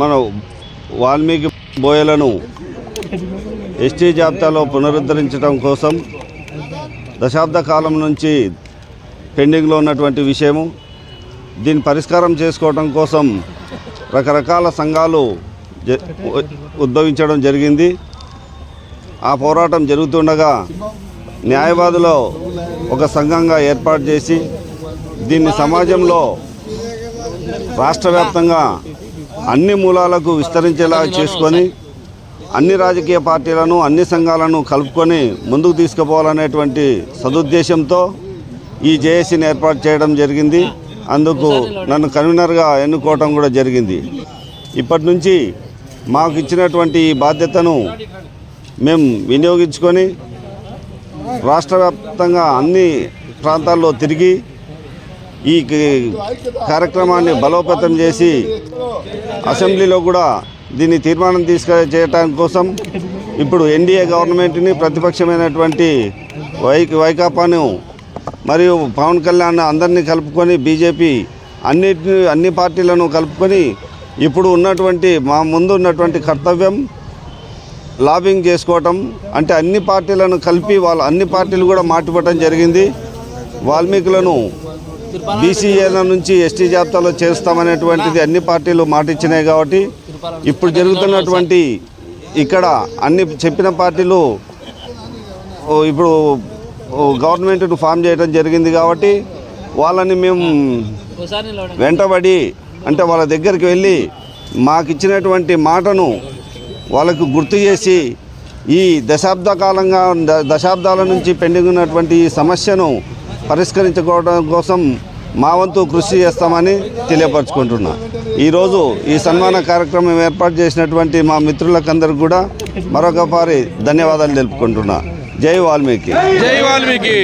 మన వాల్మీకి బోయలను ఎస్టీ జాబితాలో పునరుద్ధరించడం కోసం దశాబ్ద కాలం నుంచి పెండింగ్లో ఉన్నటువంటి విషయము. దీన్ని పరిష్కారం చేసుకోవడం కోసం రకరకాల సంఘాలు జ ఉద్భవించడం జరిగింది. ఆ పోరాటం జరుగుతుండగా న్యాయవాదులో ఒక సంఘంగా ఏర్పాటు చేసి దీన్ని సమాజంలో రాష్ట్ర వ్యాప్తంగా అన్ని మూలాలకు విస్తరించేలా చేసుకొని అన్ని రాజకీయ పార్టీలను అన్ని సంఘాలను కలుపుకొని ముందుకు తీసుకుపోవాలనేటువంటి సదుద్దేశంతో ఈ జేఏసీని ఏర్పాటు చేయడం జరిగింది. అందుకు నన్ను కన్వీనర్గా ఎన్నుకోవటం కూడా జరిగింది. ఇప్పటి నుంచి మాకు ఇచ్చినటువంటి ఈ బాధ్యతను మేము వినియోగించుకొని రాష్ట్ర అన్ని ప్రాంతాల్లో తిరిగి ఈ కార్యక్రమాన్ని బలోపేతం చేసి అసెంబ్లీలో కూడా దీన్ని తీర్మానం తీసుకు చేయటానికి కోసం ఇప్పుడు ఎన్డీఏ గవర్నమెంట్ని ప్రతిపక్షమైనటువంటి వై వైకాపాను మరియు పవన్ కళ్యాణ్ అందరినీ కలుపుకొని బీజేపీ అన్నిటిని అన్ని పార్టీలను కలుపుకొని ఇప్పుడు ఉన్నటువంటి మా ముందు ఉన్నటువంటి కర్తవ్యం లాబింగ్ చేసుకోవటం. అంటే అన్ని పార్టీలను కలిపి వాళ్ళ అన్ని పార్టీలు కూడా మాటిపడటం జరిగింది. వాల్మీకులను బీసీఏల నుంచి ఎస్టీ జాబితాలో చేస్తామనేటువంటిది అన్ని పార్టీలు మాటిచ్చినాయి కాబట్టి ఇప్పుడు జరుగుతున్నటువంటి ఇక్కడ అన్ని చెప్పిన పార్టీలు ఇప్పుడు గవర్నమెంట్ను ఫామ్ చేయడం జరిగింది కాబట్టి వాళ్ళని మేము వెంటబడి అంటే వాళ్ళ దగ్గరికి వెళ్ళి మాకు ఇచ్చినటువంటి మాటను వాళ్ళకు గుర్తు చేసి ఈ దశాబ్ద కాలంగా దశాబ్దాల నుంచి పెండింగ్ ఉన్నటువంటి ఈ సమస్యను పరిష్కరించుకోవడం కోసం మా వంతు కృషి చేస్తామని తెలియపరచుకుంటున్నా. ఈరోజు ఈ సన్మాన కార్యక్రమం ఏర్పాటు చేసినటువంటి మా మిత్రులకందరికి కూడా మరొకసారి ధన్యవాదాలు తెలుపుకుంటున్నా. జై వాల్మీకి. జై వాల్మీకి.